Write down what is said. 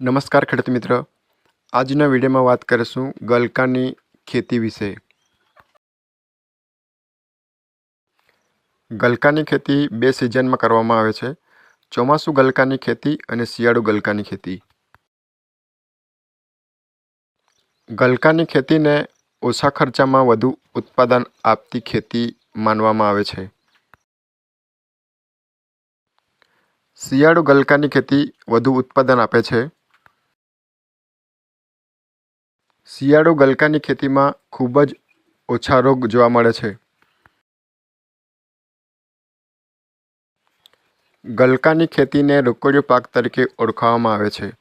નમસ્કાર ખેડૂત મિત્ર. આજના વિડીયોમાં વાત કરીશું ગલકાની ખેતી વિશે. ગલકાની ખેતી બે સિઝનમાં કરવામાં આવે છે. ચોમાસું ગલકાની ખેતી અને શિયાળુ ગલકાની ખેતી. ગલકાની ખેતીને ઓછા ખર્ચામાં વધુ ઉત્પાદન આપતી ખેતી માનવામાં આવે છે. શિયાળુ ગલકાની ખેતી વધુ ઉત્પાદન આપે છે. શિયાળુ ગલકાની ખેતીમાં ખૂબ જ ઓછા રોગ જોવા મળે છે. ગલકાની ખેતીને રોકડિયો પાક તરીકે ઓળખવામાં આવે છે.